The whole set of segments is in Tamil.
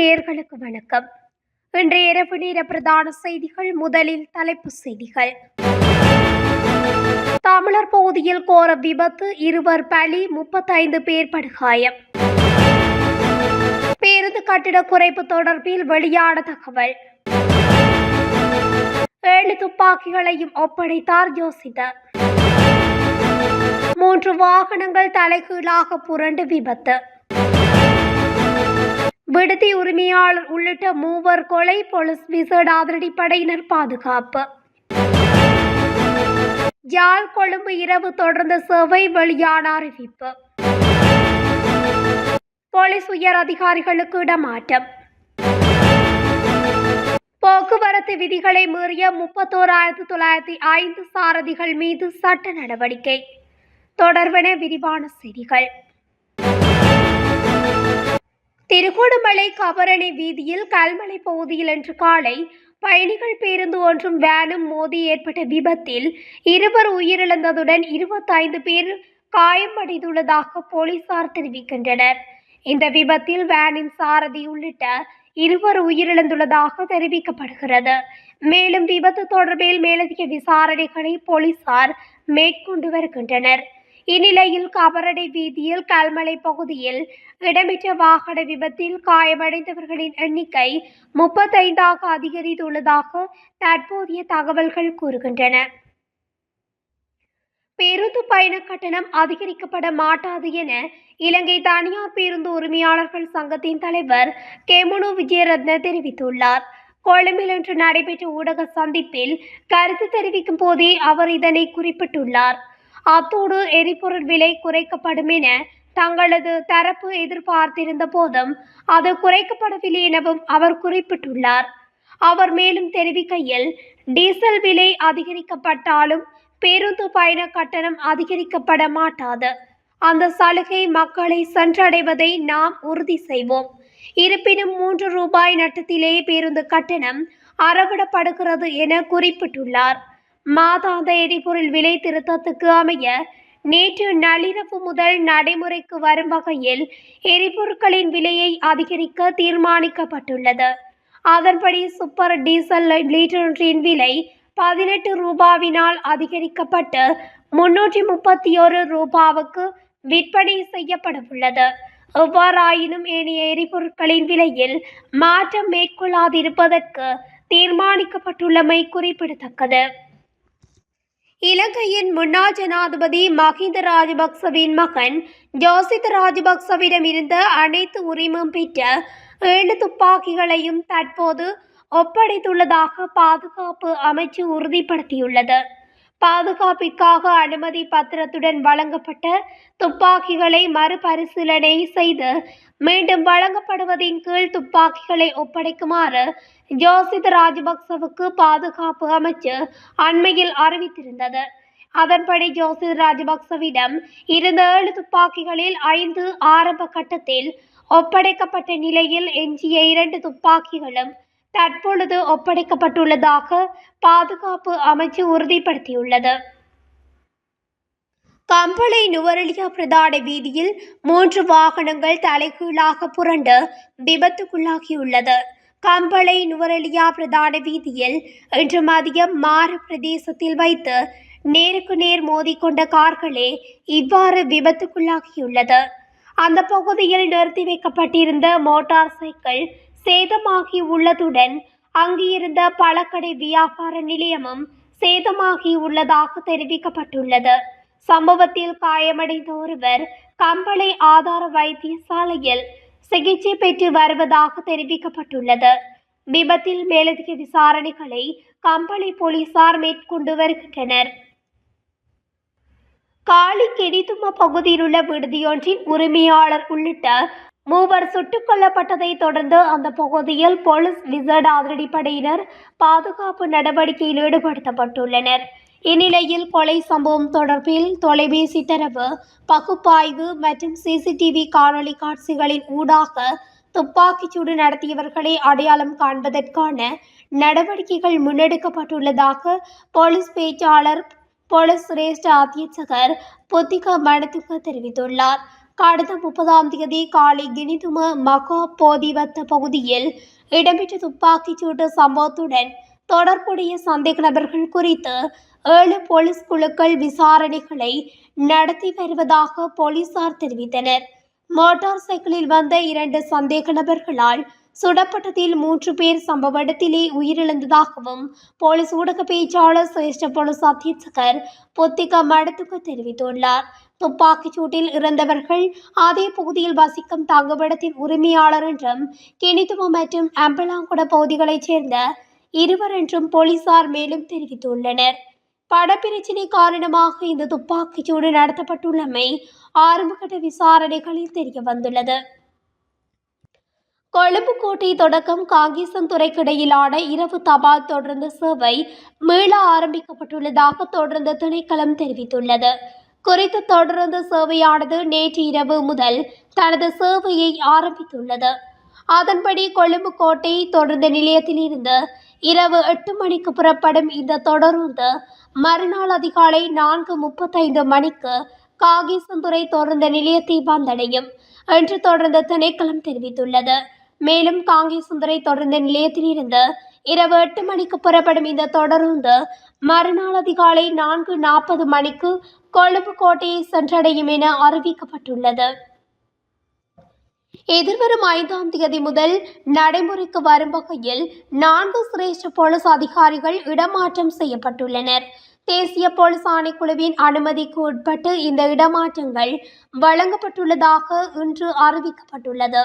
நேர்களுக்கு வணக்கம். இன்று இரவு நேர பிரதான செய்திகள் முதலில் தலைப்புச் செய்திகள். தமிழர் பகுதியில் கோர விபத்து இருவர் பலி முப்பத்தைந்து பேர் படுகாயம். பேருந்து கட்டிட குறைப்பு தொடர்பில் வெளியான தகவல். ஏழு துப்பாக்கிகளையும் ஒப்படைத்தார் ஜோசிதர். மூன்று வாகனங்கள் தலைகீழாக புரண்டு விபத்து. விடுதி உரிமையாளர் உள்ளிட்ட மூவர் கொலை போலீஸ் விசேட அதிரடிப்படையினர் பாதுகாப்பு. யாழ் கொழும்பு இரவு தொடர்ந்த சேவை வெளியான அறிவிப்பு. போலீஸ் உயர் அதிகாரிகளுக்கு இடமாற்றம். போக்குவரத்து விதிகளை மீறிய முப்பத்தோராயிரத்து தொள்ளாயிரத்தி ஐந்து சாரதிகள் மீது சட்ட நடவடிக்கை. தொடர்பென விரிவான செய்திகள். திருகோணமலை கபரணி வீதியில் கல்மலை பகுதியில் இன்று காலை பயணிகள் பேருந்து ஒன்றும் வேனும் மோதி ஏற்பட்ட விபத்தில் இருவர் உயிரிழந்ததுடன் இருபத்தைந்து பேர் காயமடைந்துள்ளதாக போலீசார் தெரிவிக்கின்றனர். இந்த விபத்தில் வேனின் சாரதி உள்ளிட்ட இருவர் உயிரிழந்துள்ளதாக தெரிவிக்கப்படுகிறது. மேலும் விபத்து தொடர்பில் மேலதிக விசாரணைகளை போலீசார் மேற்கொண்டு வருகின்றனர். இந்நிலையில் கபரடை வீதியில் கல்மலை பகுதியில் இடம்பெற்ற வாகன விபத்தில் காயமடைந்தவர்களின் எண்ணிக்கை முப்பத்தைந்தாக அதிகரித்துள்ளதாக தற்போதைய தகவல்கள் கூறுகின்றன. பேருந்து பயண கட்டணம் அதிகரிக்கப்பட மாட்டாது என இலங்கை தனியார் பேருந்து உரிமையாளர்கள் சங்கத்தின் தலைவர் கெமுனு விஜயரத்ன தெரிவித்துள்ளார். கொழும்பில் இன்று நடைபெற்ற ஊடக சந்திப்பில் கருத்து தெரிவிக்கும் போதே அவர் இதனை குறிப்பிட்டுள்ளார். அத்தோடு எரிபொருள் விலை குறைக்கப்படும் என தங்களது தரப்பு எதிர்பார்த்திருந்த போதும் அது குறைக்கப்படவில்லை எனவும் அவர் குறிப்பிட்டுள்ளார். அவர் மேலும் தெரிவிக்கையில் டீசல் விலை அதிகரிக்கப்பட்டாலும் பேருந்து பயண கட்டணம் அதிகரிக்கப்பட மாட்டாது. அந்த சலுகை மக்களை சென்றடைவதை நாம் உறுதி செய்வோம். இருப்பினும் மூன்று ரூபாய் நட்டத்திலே பேருந்து கட்டணம் அறவிடப்படுகிறது என குறிப்பிட்டுள்ளார். மாதாந்த எரிபொருள் விலை திருத்தத்துக்கு அமைய நேற்று நள்ளிரவு முதல் நடைமுறைக்கு வரும் வகையில் எரிபொருட்களின் விலையை அதிகரிக்க தீர்மானிக்கப்பட்டுள்ளது. அதன்படி சூப்பர் டீசல் லீட்டரின் விலை பதினெட்டு ரூபாவினால் அதிகரிக்கப்பட்டு முன்னூற்றி முப்பத்தி ஒரு ரூபாவுக்கு விற்பனை செய்யப்படவுள்ளது. எவ்வாறாயினும் ஏனைய எரிபொருட்களின் விலையில் மாற்றம் மேற்கொள்ளாதிருப்பதற்கு தீர்மானிக்கப்பட்டுள்ளமை குறிப்பிடத்தக்கது. இலங்கையின் முன்னாள் ஜனாதிபதி மஹிந்த ராஜபக்சவின் மகன் ஜோசித் ராஜபக்சவிடம் இருந்த அனைத்து உரிமம் பெற்ற ஏழு துப்பாக்கிகளையும் தற்போது ஒப்படைத்துள்ளதாக பாதுகாப்பு அமைச்சு உறுதிப்படுத்தியுள்ளது. பாதுகாப்பிற்காக அனுமதி பத்திரத்துடன் வழங்கப்பட்ட துப்பாக்கிகளை மறுபரிசீலனை செய்து மீண்டும் வழங்கப்படுவதின் கீழ் துப்பாக்கிகளை ஒப்படைக்குமாறு ஜோசித் ராஜபக்சவுக்கு பாதுகாப்பு அமைச்சு அண்மையில் அறிவித்திருந்தது. அதன்படி ஜோசித் ராஜபக்சவிடம் இருந்த ஏழு துப்பாக்கிகளில் ஐந்து ஆரம்ப கட்டத்தில் ஒப்படைக்கப்பட்ட நிலையில் எஞ்சிய இரண்டு துப்பாக்கிகளும் தற்பொழுது ஒப்படைக்கப்பட்டுள்ளதாக பாதுகாப்பு அமைச்சு உறுதிப்படுத்தியுள்ளது. கம்பளை நுவரெலியா பிரதான வீதியில் மூன்று வாகனங்கள் தலைகீழாக புரண்டு விபத்துக்குள்ளாகியுள்ளது. கம்பளை நுவரெலியா பிரதான வீதியில் இன்று மதியம் மாறு பிரதேசத்தில் வைத்து நேருக்கு நேர் மோதிக்கொண்ட கார்களே இவ்வாறு விபத்துக்குள்ளாகியுள்ளது. அந்த பகுதியில் நிறுத்தி வைக்கப்பட்டிருந்த மோட்டார் சைக்கிள் சேதமாகி உள்ளதுடன் அங்கிருந்த பழக்கடை வியாபார நிலையமும் சேதமாகி உள்ளதாக தெரிவிக்கப்பட்டுள்ளது. சம்பவத்தில் காயமடைந்த ஒருவர் கம்பளை ஆதார வைத்தியசாலையில் சிகிச்சை பெற்று வருவதாக தெரிவிக்கப்பட்டுள்ளது. விபத்தில் மேலதிக விசாரணைகளை கம்பளை போலீசார் மேற்கொண்டு வருகின்றனர். காலி கெடிதும பகுதியில் உள்ள விடுதியொன்றின் உரிமையாளர் உள்ளிட்ட மூவர் சுட்டுக் கொல்லப்பட்டதை தொடர்ந்து அந்த பகுதியில் போலீஸ் விசேட அதிரடிப்படையினர் பாதுகாப்பு நடவடிக்கையில் ஈடுபடுத்தப்பட்டுள்ளனர். இந்நிலையில் கொலை சம்பவம் தொடர்பில் தொலைபேசி தரவு பகுப்பாய்வு மற்றும் சிசிடிவி காணொளி காட்சிகளின் ஊடாக துப்பாக்கிச்சூடு நடத்தியவர்களை அடையாளம் காண்பதற்கான நடவடிக்கைகள் முன்னெடுக்கப்பட்டுள்ளதாக போலீஸ் பேச்சாளர் போலீஸ் சிரேஷ்ட அத்தியட்சகர் புத்திக மணத்துக்கு தெரிவித்துள்ளார். கடந்த முப்பதாம் தேதி காலை கினிதும மகா போதிவத்த பகுதியில் இடம்பெற்ற துப்பாக்கிச் சூட்டு சம்பவத்துடன் தொடர்புடைய சந்தேக நபர்கள் குறித்து ஏழு போலீஸ் குழுக்கள் விசாரணைகளை நடத்தி வருவதாக போலீசார் தெரிவித்தனர். மோட்டார் சைக்கிளில் வந்த இரண்டு சந்தேக நபர்களால் சுடப்பட்டதில் மூன்று பேர் சம்பவ இடத்திலே உயிரிழந்ததாகவும் போலீஸ் ஊடக பேச்சாளர் சிரேஷ்ட போலீஸ் அத்தியட்சகர் பொத்திக மடத்துக்கு தெரிவித்துள்ளார். துப்பாக்கிச் சூட்டில் இறந்தவர்கள் அதே பகுதியில் வசிக்கும் தங்குமிடத்தின் உரிமையாளர் என்றும் கிணித்துவ மற்றும் அம்பலாங்குட பகுதிகளைச் சேர்ந்த இருவர் என்றும் போலீசார் மேலும் தெரிவித்துள்ளனர். படப்பிரச்சினை காரணமாக இந்த துப்பாக்கிச் சூடு நடத்தப்பட்டுள்ளமை ஆரம்பகட்ட விசாரணைகளில் தெரிய வந்துள்ளது. கொழும்பு கோட்டை தொடக்கம் காங்கேசன்துறைக்கு இடையிலான இரவு தபால் தொடர்ந்து சேவை மீள ஆரம்பிக்கப்பட்டுள்ளதாக தொடர்ந்து திணைக்களம் தெரிவித்துள்ளது. குறித்த தொடர்ந்து சேவையானது நேற்று இரவு முதல் தனது சேவையை ஆரம்பித்துள்ளது. அதன்படி கொழும்பு கோட்டை தொடர்ந்து நிலையத்திலிருந்து இரவு எட்டு மணிக்கு புறப்படும் இந்த தொடருந்து மறுநாள் அதிகாலை நான்கு முப்பத்தைந்து மணிக்கு காகேசந்துறை தொடர்ந்த நிலையத்தை வந்தடையும் என்று தொடர்ந்து திணைக்களம் தெரிவித்துள்ளது. மேலும் காங்கேசந்துறை தொடர்ந்த நிலையத்திலிருந்து இரவு எட்டு மணிக்கு புறப்படும் இந்த தொடருந்து மறுநாள் அதிகாலை நான்கு நாற்பது மணிக்கு கொழும்பு கோட்டையை சென்றடையும் என அறிவிக்கப்பட்டுள்ளது. எதிர்வரும் ஐந்தாம் தேதி முதல் நடைமுறைக்கு வரும் வகையில் நான்கு சிரேஷ்ட போலீஸ் அதிகாரிகள் இடமாற்றம் செய்யப்பட்டுள்ளனர். தேசிய போலீஸ் ஆணைக்குழுவின் அனுமதிக்கு உட்பட்டு இந்த இடமாற்றங்கள் வழங்கப்பட்டுள்ளதாக இன்று அறிவிக்கப்பட்டுள்ளது.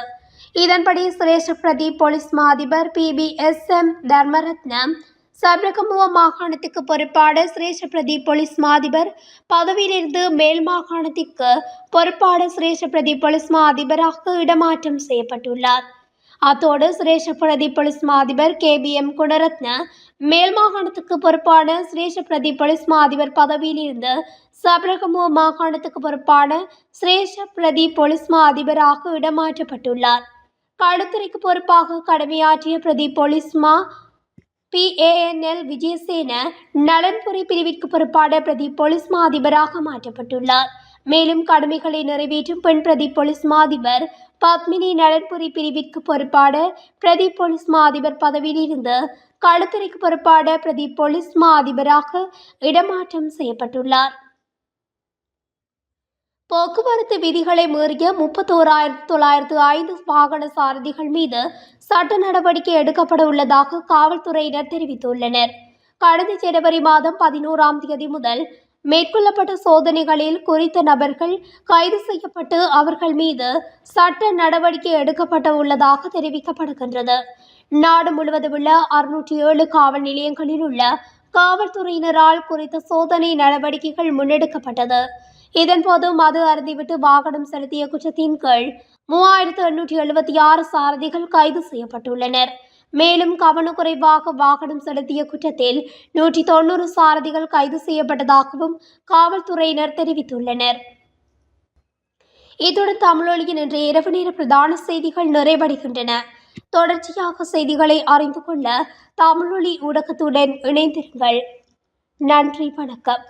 இதன்படி சுரேஷ் பிரதி போலீஸ் மா அதிபர் P P S M Dharmaratnam Sabaragamuwa மாகாணத்துக்கு பொறுப்பாளர் சுரேஷ பிரதி போலீஸ் மா அதிபர் பதவியிலிருந்து மேல் மாகாணத்திற்கு பொறுப்பாளர் சுரேஷ பிரதி போலீஸ் மா அதிபராக இடமாற்றம் செய்யப்பட்டுள்ளார். அத்தோடு சுரேஷ பிரதி போலீஸ் மா அதிபர் கே பி எம் குணரத்ன மேல் மாகாணத்துக்கு பொறுப்பான சுரேஷ பிரதி போலீஸ் மா அதிபர் பதவியிலிருந்து சபரகமுவ மாகாணத்துக்கு பொறுப்பான சுரேஷ பிரதி போலீஸ் மா அதிபராக இடமாற்றப்பட்டுள்ளார். களுத்துறைக்கு பொறுப்பாக கடமையாற்றிய பிரதி போலீஸ்மா பிஏஎன்எல் விஜயசேன நலன்புரி பிரிவிற்கு பொறுப்பான பிரதி போலீஸ் மா அதிபராக மாற்றப்பட்டுள்ளார். மேலும் கடமைகளை நிறைவேற்றும் பெண் பிரதி போலீஸ் மா அதிபர் பத்மினி நலன்புரி பிரிவிற்கு பொறுப்பான பிரதி போலீஸ் மா அதிபர் பதவியிலிருந்து களத்துறைக்கு பொறுப்பான பிரதி போலீஸ் மா அதிபராக இடமாற்றம் செய்யப்பட்டுள்ளார். போக்குவரத்து விதிகளை மீறிய முப்பத்தோராயிரத்து தொள்ளாயிரத்து ஐந்து வாகன சாரதிகள் மீது சட்ட நடவடிக்கை எடுக்கப்பட உள்ளதாக காவல்துறையினர் தெரிவித்துள்ளனர். கடந்த ஜனவரி மாதம் பதினோராம் தேதி முதல் மேற்கொள்ளப்பட்ட சோதனைகளில் குறித்த நபர்கள் கைது செய்யப்பட்டு அவர்கள் மீது சட்ட நடவடிக்கை எடுக்கப்பட உள்ளதாக தெரிவிக்கப்படுகின்றது. நாடு முழுவதும் உள்ள அறுநூற்றி ஏழு காவல் நிலையங்களில் உள்ள காவல்துறையினரால் குறித்த சோதனை நடவடிக்கைகள் முன்னெடுக்கப்பட்டது. இதன்போது மது அருந்திவிட்டு வாகனம் செலுத்திய குற்றத்தின் கீழ் மூவாயிரத்து எண்ணூற்றி எழுபத்தி ஆறு சாரதிகள் கைது செய்யப்பட்டுள்ளனர். மேலும் கவனக்குறைவாக வாகனம் செலுத்திய குற்றத்தில் நூற்றி தொண்ணூறு சாரதிகள் கைது செய்யப்பட்டதாகவும் காவல்துறையினர் தெரிவித்துள்ளனர். இத்துடன் தமிழொலியின் இன்றைய இரவு நேர பிரதான செய்திகள் நிறைவடைகின்றன. தொடர்ச்சியாக செய்திகளை அறிந்து கொள்ள தமிழொலி ஊடகத்துடன் இணைந்திருங்கள். நன்றி வணக்கம்.